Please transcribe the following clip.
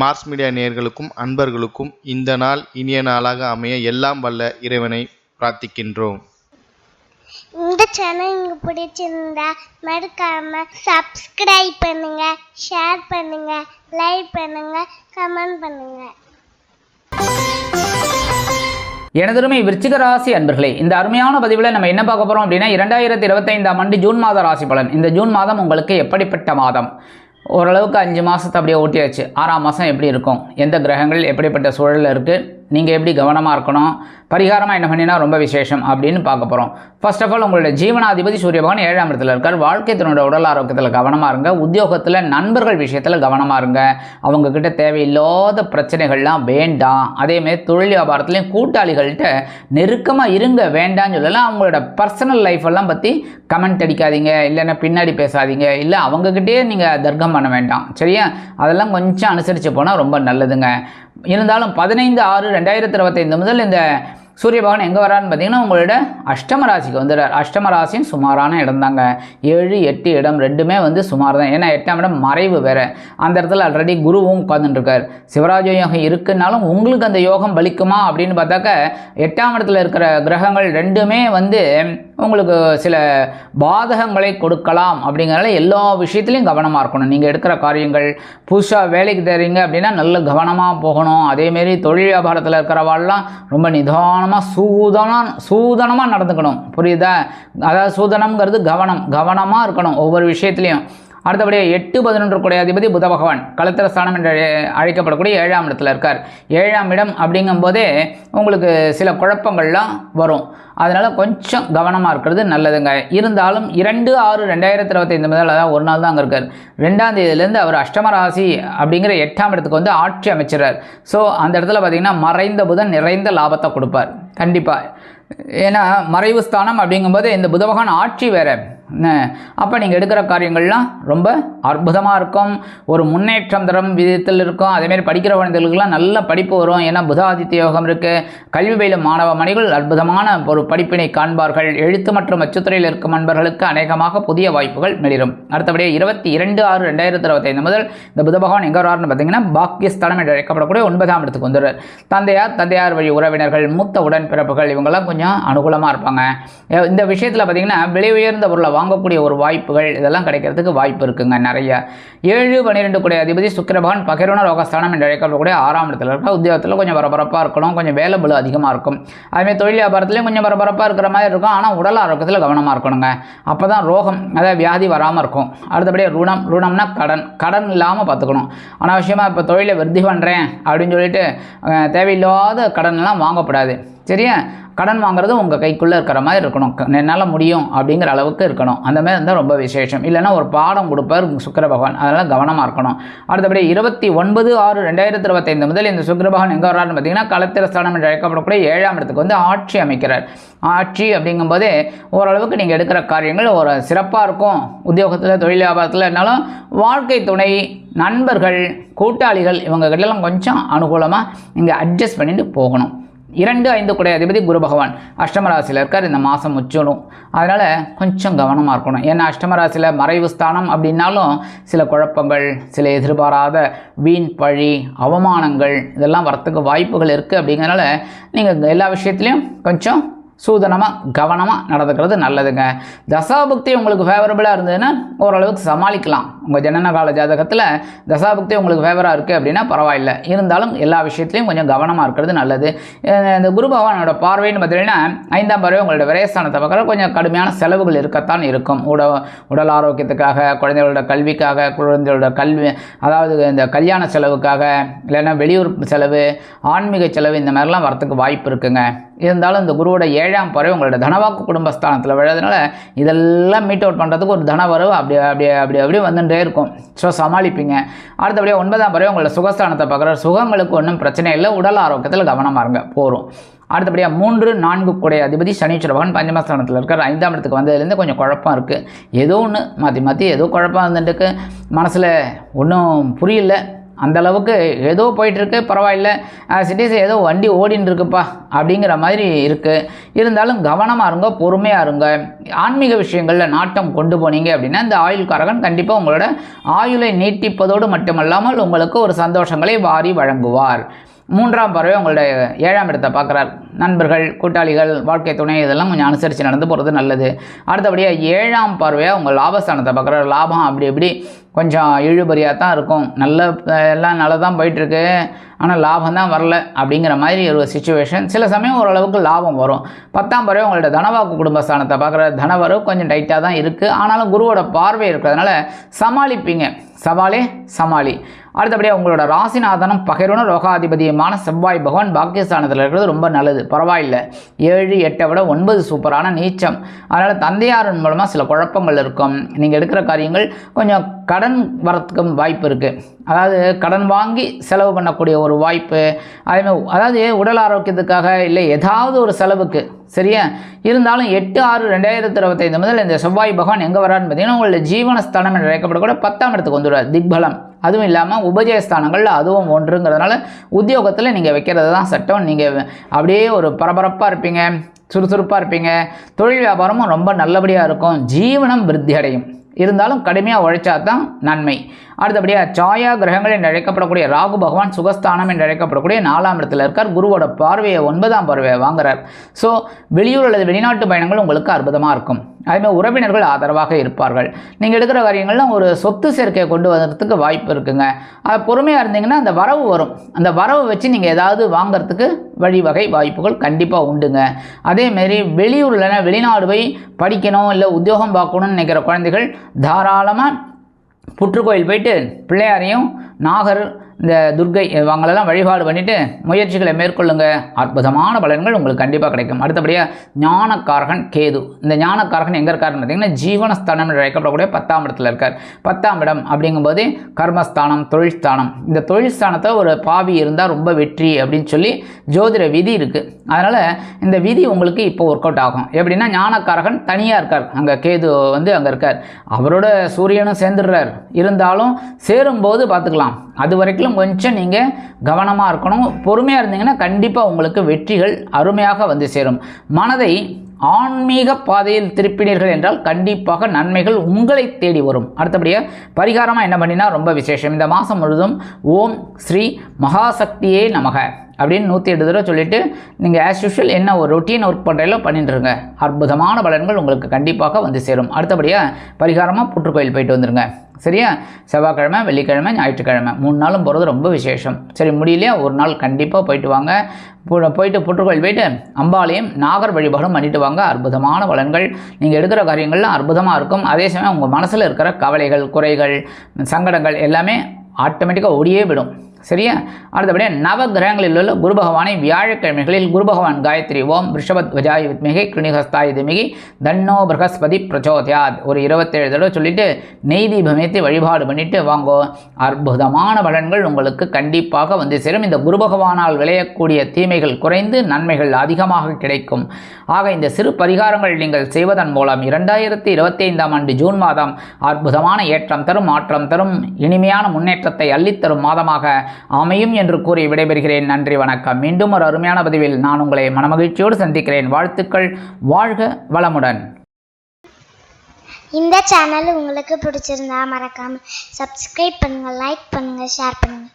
Mars media நேயர்களுக்கும் அன்பர்களுக்கும் இந்த நாள் இனிய நாளாக அமைய எல்லாம் வல்ல இறைவனை பிரார்த்திக்கின்றோம். இந்த சேனல் உங்களுக்கு பிடிச்சிருந்தா மறக்காம சப்ஸ்கிரைப் பண்ணுங்க ஷேர் பண்ணுங்க லைக் பண்ணுங்க கமெண்ட் பண்ணுங்க. எனதருமை விருச்சிக ராசி அன்பர்களே இந்த அருமையான பதிவில் நம்ம என்ன பார்க்க போகிறோம் அப்படின்னா இரண்டாயிரத்தி இருபத்தைந்தாம் ஆண்டு ஜூன் மாத ராசி பலன். இந்த ஜூன் மாதம் உங்களுக்கு எப்படிப்பட்ட மாதம்? ஓரளவுக்கு அஞ்சு மாதத்தை அப்படியே ஓட்டியாச்சு. ஆறாம் மாதம் எப்படி இருக்கும்? எந்த கிரகங்கள் எப்படிப்பட்ட சூழலில் இருக்குது நீங்கள் எப்படி கவனமாக இருக்கணும்? பரிகாரமாக என்ன பண்ணினா ரொம்ப விசேஷம் அப்படின்னு பார்க்க போகிறோம் ஃபர்ஸ்ட் ஆஃப் ஆல் உங்களுடைய ஜீவனாதிபதி சூரிய பகவான் ஏழாம் இடத்துல இருக்கார். வாழ்க்கை தன்னோட உடல் ஆரோக்கியத்தில் கவனமாக இருங்க. உத்தியோகத்தில் நண்பர்கள் விஷயத்தில் கவனமாக இருங்க. அவங்கக்கிட்ட தேவையில்லாத பிரச்சனைகள்லாம் வேண்டாம். அதேமாதிரி தொழில் வியாபாரத்துலேயும் கூட்டாளிகள்கிட்ட நெருக்கமாக இருங்க வேண்டாம்னு சொல்லலாம். அவங்களோட பர்சனல் லைஃப்பெல்லாம் பற்றி கமெண்ட் அடிக்காதீங்க. இல்லைன்னா பின்னாடி பேசாதீங்க. இல்லை அவங்கக்கிட்டே நீங்கள் தர்க்கம் பண்ண வேண்டாம். சரியா? அதெல்லாம் கொஞ்சம் அனுசரித்து போனால் ரொம்ப நல்லதுங்க. இருந்தாலும் பதினைந்து ஆறு ரெண்டு ரெண்டாயிரத்தி இருபத்தைந்து முதல் இந்த சூரிய பகவான் எங்கே வரான்னு பார்த்தீங்கன்னா உங்களோட அஷ்டம ராசிக்கு வந்துடுறார். அஷ்டம ராசியும் சுமாரான இடம் தாங்க ஏழு எட்டு இடம் ரெண்டுமே வந்து சுமார் தான் ஏன்னா எட்டாம் இடம் மறைவு வேறு. அந்த இடத்துல ஆல்ரெடி குருவும் உட்காந்துட்டுருக்கார் சிவராஜ யோகம் இருக்குன்னாலும் உங்களுக்கு அந்த யோகம் பலிக்குமா அப்படின்னு பார்த்தாக்க எட்டாம் இடத்துல இருக்கிற கிரகங்கள் ரெண்டுமே வந்து உங்களுக்கு சில பாதகங்களை கொடுக்கலாம் அப்படிங்கிறனால எல்லா விஷயத்துலையும் கவனமாக இருக்கணும். நீங்கள் எடுக்கிற காரியங்கள் புதுசாக வேலைக்கு தரீங்க அப்படின்னா நல்ல கவனமாக போகணும். அதேமாரி தொழில் வியாபாரத்தில் இருக்கிறவாள்லாம் ரொம்ப நிதானமாக சூதனம் சூதனமாக நடந்துக்கணும். புரியுதா? அதாவது சூதனம்ங்கிறது கவனம். கவனமாக இருக்கணும் ஒவ்வொரு விஷயத்துலையும். அடுத்தபடியாக எட்டு பதினொன்று கூடிய அதிபதி புத பகவான். களத்திர ஸ்தானம் என்று அழை- அழைக்கப்படக்கூடிய ஏழாம் இடத்துல இருக்கார். ஏழாம் இடம் அப்படிங்கும்போதே உங்களுக்கு சில குழப்பங்கள்லாம் வரும். அதனால் கொஞ்சம் கவனமாக இருக்கிறது நல்லதுங்க. இருந்தாலும் இரண்டு ஆறு ரெண்டாயிரத்தி இருபத்தைந்து முதல் அதாவது ஒரு நாள் தான் அங்கே இருக்கார். ரெண்டாம் தேதியிலேருந்து அவர் அஷ்டம ராசி அப்படிங்கிற எட்டாம் இடத்துக்கு வந்து ஆட்சி அமைச்சிறார். ஸோ அந்த இடத்துல பார்த்தீங்கன்னா மறைந்த புதன் நிறைந்த லாபத்தை கொடுப்பார். கண்டிப்பாக ஏன்னா மறைவு ஸ்தானம் அப்படிங்கும்போது இந்த புதபகவான் ஆட்சி வேறு. அப்போ நீங்கள் எடுக்கிற காரியங்கள்லாம் ரொம்ப அற்புதமாக இருக்கும். ஒரு முன்னேற்றம் தரும் விதத்தில் இருக்கும். அதேமாரி படிக்கிற குழந்தைகளுக்கெல்லாம் நல்ல படிப்பு வரும். ஏன்னா புதாதித்ய யோகம் இருக்குது கல்வி பயிலும் மாணவ மணிகள் அற்புதமான ஒரு படிப்பினை காண்பார்கள். எழுத்து மற்றும் அச்சுத்துறையில் இருக்கும் நண்பர்களுக்கு அநேகமாக புதிய வாய்ப்புகள் மிளிரும் அடுத்தபடியாக இருபத்தி இரண்டு ஆறு ரெண்டாயிரத்தி இருபத்தைந்து முதல் இந்த புத பகவான் எங்கே வராருன்னு பார்த்தீங்கன்னா பாக்கியஸ்தானம் என்று அழைக்கப்படக்கூடிய ஒன்பதாம் இடத்துக்கு வந்துடுறார். தந்தையார் தந்தையார் வழி உறவினர்கள் மூத்த உடன்பிறப்புகள் இவங்கெல்லாம் கொஞ்சம் அனுகூலமாக இருப்பாங்க. இந்த விஷயத்தில் பார்த்தீங்கன்னா விலை உயர்ந்த பொருளை வாங்கக்கூடிய ஒரு வாய்ப்புகள் இதெல்லாம் கிடைக்கிறதுக்கு வாய்ப்பு இருக்குங்க நிறைய. ஏழு பன்னிரெண்டு கூடிய அதிபதி சுக்கிரபகன் பகிர்வன ரோகஸ்தானம் என்று அழைக்கப்படக்கூடிய ஆறாம் இடத்துல இருக்க உத்தியோகத்தில் கொஞ்சம் பரபரப்பாக இருக்கணும் கொஞ்சம் வேலை பலு அதிகமாக இருக்கும். அதுமாதிரி தொழில் வியாபாரத்துலேயும் கொஞ்சம் பரபரப்பாக இருக்கிற மாதிரி இருக்கும். ஆனால் உடல் ஆரோக்கியத்தில் கவனமாக இருக்கணுங்க. அப்போ தான் ரோகம் அதாவது வியாதி வராமல் இருக்கும். அடுத்தபடியே ருணம் ருணம்னா கடன் கடன் இல்லாமல் பார்த்துக்கணும் அனாவசியமாக இப்போ தொழிலை விருத்தி பண்ணுறேன் அப்படின்னு சொல்லிட்டு தேவையில்லாத கடன்லாம் வாங்கக்கூடாது சரியா? கடன் வாங்குறது உங்கள் கைக்குள்ளே இருக்கிற மாதிரி இருக்கணும். க- என்னால் முடியும் அப்படிங்கிற அளவுக்கு இருக்கணும். அந்த மாதிரி இருந்தால் ரொம்ப விசேஷம். இல்லைன்னா ஒரு பாடம் கொடுப்பார் சுக்கர பகவான். அதனால் கவனமாக இருக்கணும். அடுத்தபடி இருபத்தி ஒன்பது ஆறு ரெண்டாயிரத்தி இருபத்தைந்து முதல் இந்த சுக்கர பகவான் எங்கே வர்றாருன்னு பார்த்தீங்கன்னா களத்திர ஸ்தானம் என்று அழைக்கப்படக்கூடிய ஏழாம் இடத்துக்கு வந்து ஆட்சி அமைக்கிறார். ஆட்சி அப்படிங்கும்போதே ஓரளவுக்கு நீங்கள் எடுக்கிற காரியங்கள் ஒரு சிறப்பாக இருக்கும். உத்தியோகத்தில் தொழில் வியாபாரத்தில் என்னாலும் வாழ்க்கை துணை நண்பர்கள் கூட்டாளிகள் இவங்க கிட்டலாம் கொஞ்சம் அனுகூலமாக நீங்கள் அட்ஜஸ்ட் பண்ணிட்டு போகணும். இரண்டு ஐந்து குடை அதிபதி குரு பகவான். அஷ்டம ராசியில் இருக்கார் இந்த மாதம் முச்சிடும் அதனால் கொஞ்சம் கவனமாக இருக்கணும். ஏன்னா அஷ்டம ராசியில் மறைவு ஸ்தானம் அப்படின்னாலும் சில குழப்பங்கள் சில எதிர்பாராத வீண் பழி அவமானங்கள் இதெல்லாம் வரத்துக்கு வாய்ப்புகள் இருக்குது அப்படிங்கிறனால நீங்கள் எல்லா விஷயத்துலையும் கொஞ்சம் சூதனமாக கவனமாக நடந்துக்கிறது நல்லதுங்க. தசாபக்தி உங்களுக்கு ஃபேவரபுளாக இருந்ததுன்னா ஓரளவுக்கு சமாளிக்கலாம். உங்கள் ஜனன கால ஜாதகத்தில் தசாபக்தி உங்களுக்கு ஃபேவராக இருக்குது அப்படின்னா பரவாயில்ல. இருந்தாலும் எல்லா விஷயத்துலையும் கொஞ்சம் கவனமாக இருக்கிறது நல்லது. இந்த குரு பகவானோட பார்வைன்னு பார்த்தீங்கன்னா ஐந்தாம் பார்வை உங்களோட விரயஸ்தானத்தை பார்க்குற கொஞ்சம் கடுமையான செலவுகள் இருக்கத்தான் இருக்கும். உட உடல் ஆரோக்கியத்துக்காக குழந்தைகளோட கல்விக்காக குழந்தைகளோட கல்வி அதாவது இந்த கல்யாண செலவுக்காக இல்லைன்னா வெளியூர் செலவு ஆன்மீக செலவு இந்த மாதிரிலாம் வரத்துக்கு வாய்ப்பு இருக்குங்க. இருந்தாலும் இந்த குருவோட ஏழாம் பறவை உங்களோட தனவாக்கு குடும்பஸ்தானத்தில் விழுறதுனால இதெல்லாம் மீட் அவுட் பண்ணுறதுக்கு ஒரு தன வரவு அப்படி அப்படி அப்படி அப்படியே வந்துட்டே இருக்கும். ஸோ சமாளிப்பீங்க. அடுத்தபடியாக ஒன்பதாம் பறவை உங்களோட சுகஸ்தானத்தை பார்க்குற சுகங்களுக்கு ஒன்றும் பிரச்சனை இல்லை. உடல் ஆரோக்கியத்தில் கவனமாக இருங்க. போகிறோம் அடுத்தபடியாக மூன்று நான்கு கூடைய அதிபதி சனீஸ்வர பகவான் பஞ்சமஸ்தானத்தில் இருக்கிற ஐந்தாம் இடத்துக்கு வந்ததுலேருந்து கொஞ்சம் குழப்பம் இருக்குது ஏதோ ஒன்று மாற்றி மாற்றி ஏதோ குழப்பம் வந்துட்டுருக்கு. மனசில் ஒன்றும் புரியல. அந்தளவுக்கு ஏதோ போயிட்டுருக்கு பரவாயில்ல. சிட்டிஸ் ஏதோ வண்டி ஓடின்னு இருக்குப்பா அப்படிங்கிற மாதிரி இருக்குது இருந்தாலும் கவனமாக இருங்க பொறுமையாக இருங்க. ஆன்மீக விஷயங்களில் நாட்டம் கொண்டு போனீங்க அப்படின்னா இந்த ஆயுள்காரகன் கண்டிப்பாக உங்களோட ஆயுளை நீட்டிப்பதோடு மட்டுமல்லாமல் உங்களுக்கு ஒரு சந்தோஷங்களை வாரி வழங்குவார். மூன்றாம் பறவை உங்களுடைய ஏழாம் இடத்தை பார்க்குறார். நண்பர்கள் கூட்டாளிகள் வாழ்க்கை துணை இதெல்லாம் கொஞ்சம் அனுசரித்து நடந்து போகிறது நல்லது. அடுத்தபடியாக ஏழாம் பறவையாக உங்கள் லாபஸ்தானத்தை பார்க்குறாரு. லாபம் அப்படி இப்படி கொஞ்சம் இழுபறியாக தான் இருக்கும். நல்ல எல்லாம் நல்லா தான் போயிட்டுருக்கு. ஆனால் லாபம் தான் வரல அப்படிங்கிற மாதிரி ஒரு சுச்சுவேஷன் சில சமயம் ஓரளவுக்கு லாபம் வரும். பத்தாம் பறவை உங்களோட தனவாக்கு குடும்பஸ்தானத்தை பார்க்குற தனவரவு கொஞ்சம் டைட்டாக தான் இருக்குது ஆனாலும் குருவோட பார்வை இருக்கிறதுனால சமாளிப்பீங்க. சவாலே சமாளி. அடுத்தபடியாக உங்களோட ராசிநாதனம் பகிர்வன ரோகாதிபதியுமான செவ்வாய் பகவான் பாக்கியஸ்தானத்தில் இருக்கிறது ரொம்ப நல்லது. பரவாயில்லை. ஏழு எட்டை விட ஒன்பது சூப்பரான நீச்சம். அதனால் தந்தையாரின் மூலமாக சில குழப்பங்கள் இருக்கும். நீங்கள் எடுக்கிற காரியங்கள் கொஞ்சம் கடன் கடன் வரத்துக்கும் வாய்ப்பு இருக்குது அதாவது கடன் வாங்கி செலவு பண்ணக்கூடிய ஒரு வாய்ப்பு அதேமாதிரி அதாவது உடல் ஆரோக்கியத்துக்காக இல்லை ஏதாவது ஒரு செலவுக்கு சரியா? இருந்தாலும் எட்டு ஆறு ரெண்டாயிரத்தி இருபத்தைந்து முதல் இந்த செவ்வாய் பகவான் எங்கே வரான்னு பார்த்தீங்கன்னா உங்களோட ஜீவனஸ்தானம் என்று அழைக்கப்படக்கூட பத்தாம் இடத்துக்கு வந்துடுவார் திக்பலம். அதுவும் இல்லாமல் உபஜயஸ்தானங்களில் அதுவும் ஒன்றுங்கிறதுனால உத்தியோகத்தில் நீங்கள் வைக்கிறது தான் சட்டம். நீங்கள் அப்படியே ஒரு பரபரப்பாக இருப்பீங்க சுறுசுறுப்பாக இருப்பீங்க தொழில் வியாபாரமும் ரொம்ப நல்லபடியாக இருக்கும் ஜீவனம் விருத்தி அடையும். இருந்தாலும் கடுமையாக உழைச்சா தான் நன்மை. அடுத்தபடியாக சாயா கிரகங்கள் என்று அழைக்கப்படக்கூடிய ராகு பகவான் சுகஸ்தானம் என்று அழைக்கப்படக்கூடிய நாலாம் இடத்துல இருக்கார். குருவோட பார்வையை ஒன்பதாம் பார்வையை வாங்குறார். ஸோ வெளியூர் அல்லது வெளிநாட்டு பயணங்கள் உங்களுக்கு அற்புதமாக இருக்கும். அதேமாதிரி உறவினர்கள் ஆதரவாக இருப்பார்கள். நீங்கள் எடுக்கிற காரியங்கள்லாம் ஒரு சொத்து சேர்க்கையை கொண்டு வர்றதுக்கு வாய்ப்பு இருக்குங்க. அது பொறுமையாக இருந்தீங்கன்னா அந்த வரவு வரும். அந்த வரவு வச்சு நீங்கள் ஏதாவது வாங்குறதுக்கு வழிவகை வாய்ப்புகள் கண்டிப்பாக உண்டுங்க. அதேமாரி வெளியூரில் வெளிநாடு போய் படிக்கணும் இல்லை உத்தியோகம் பார்க்கணும்னு நினைக்கிற குழந்தைகள் தாராளமாக புற்றுக்கோயில் போயிட்டு பிள்ளையாரையும் நாகர் இந்த துர்க்கை இவங்களெல்லாம் வழிபாடு பண்ணிவிட்டு முயற்சிகளை மேற்கொள்ளுங்க. அற்புதமான பலன்கள் உங்களுக்கு கண்டிப்பாக கிடைக்கும். அடுத்தபடியாக ஞானக்காரகன் கேது. இந்த ஞானக்காரகன் எங்கே இருக்காருன்னு பார்த்தீங்கன்னா ஜீவனஸ்தானம் என்று அழைக்கப்படக்கூடிய பத்தாம் இடத்துல இருக்கார். பத்தாம் இடம் அப்படிங்கும்போது கர்மஸ்தானம் தொழில்ஸ்தானம். இந்த தொழில்ஸ்தானத்தை ஒரு பாவி இருந்தால் ரொம்ப வெற்றி அப்படின்னு சொல்லி ஜோதிட விதி இருக்குது அதனால் இந்த விதி உங்களுக்கு இப்போ ஒர்க் அவுட் ஆகும். எப்படின்னா ஞானக்காரகன் தனியாக இருக்கார். அங்கே கேது வந்து அங்கே இருக்கார். அவரோட சூரியனும் சேர்ந்துடுறார். இருந்தாலும் சேரும்போது பார்த்துக்கலாம். அது வரைக்கும் கொஞ்சம் நீங்கள் கவனமாக இருக்கணும். பொறுமையாக இருந்தீங்கன்னா கண்டிப்பாக உங்களுக்கு வெற்றிகள் அருமையாக வந்து சேரும். மனதை ஆன்மீக பாதையில் திருப்பினீர்கள் என்றால் கண்டிப்பாக நன்மைகள் உங்களை தேடி வரும். அடுத்தபடியாக பரிகாரமாக என்ன பண்ணினா ரொம்ப விசேஷம். இந்த மாதம் முழுதும் ஓம் ஸ்ரீ மகாசக்தியே நமக அப்படின்னு நூற்றி எட்டு தடவை சொல்லிவிட்டு நீங்கள் ஆஸ் யூஷுவல் என்ன ஒரு ரொட்டீன் ஒர்க் பண்ணுறீங்களோ பண்ணிட்டுருங்க. அற்புதமான பலன்கள் உங்களுக்கு கண்டிப்பாக வந்து சேரும். அடுத்தபடியாக பரிகாரமாக புற்றுக்கோயில் போயிட்டு வந்துருங்க. சரியா? செவ்வாய்க்கிழமை வெள்ளிக்கிழமை ஞாயிற்றுக்கிழமை. மூணு நாளும் போகிறது ரொம்ப விசேஷம். சரி முடியலையா? ஒரு நாள் கண்டிப்பாக போயிட்டு வாங்க. போயிட்டு புற்றுக்கோயில் போயிட்டு அம்பாளையம் நாகர் வழிபாடும் பண்ணிட்டு வாங்க. அற்புதமான பலன்கள். நீங்கள் எடுக்கிற காரியங்கள்லாம் அற்புதமாக இருக்கும். அதே சமயம் உங்கள் மனசில் இருக்கிற கவலைகள் குறைகள் சங்கடங்கள் எல்லாமே ஆட்டோமேட்டிக்காக ஓடியே விடும். சரியா? அடுத்தபடியாக நவ கிரகங்களில் உள்ள குரு பகவானை வியாழக்கிழமைகளில் குரு பகவான் காயத்ரி ஓம் ரிஷபத் வஜாய் வித்மிகை கிருணிகஸ்தாய் திமிகி தன்னோ பிரகஸ்பதி பிரச்சோதயாத். ஒரு இருபத்தேழு தடவை சொல்லிட்டு நெய் தீபமேத்தி வழிபாடு பண்ணிட்டு வாங்கோ. அற்புதமான பலன்கள் உங்களுக்கு கண்டிப்பாக வந்து சேரும். இந்த குரு பகவானால் விளையக்கூடிய தீமைகள் குறைந்து நன்மைகள் அதிகமாக கிடைக்கும். ஆக இந்த சிறு பரிகாரங்கள் நீங்கள் செய்வதன் மூலம் இரண்டாயிரத்தி இருபத்தி ஐந்தாம் ஆண்டு ஜூன் மாதம் அற்புதமான ஏற்றம் தரும் மாற்றம் தரும் இனிமையான முன்னேற்றத்தை அள்ளித்தரும் மாதமாக அமையும் என்று கூறி விடைபெறுகிறேன். நன்றி வணக்கம். மீண்டும் ஒரு அருமையான பதிவில் நான் உங்களை மனமகிழ்ச்சியோடு சந்திக்கிறேன். வாழ்த்துக்கள். வாழ்க வளமுடன். இந்த சேனல் உங்களுக்கு பிடிச்சிருந்தா மறக்காம சப்ஸ்கிரைப் பண்ணுங்க லைக் பண்ணுங்க ஷேர் பண்ணுங்க.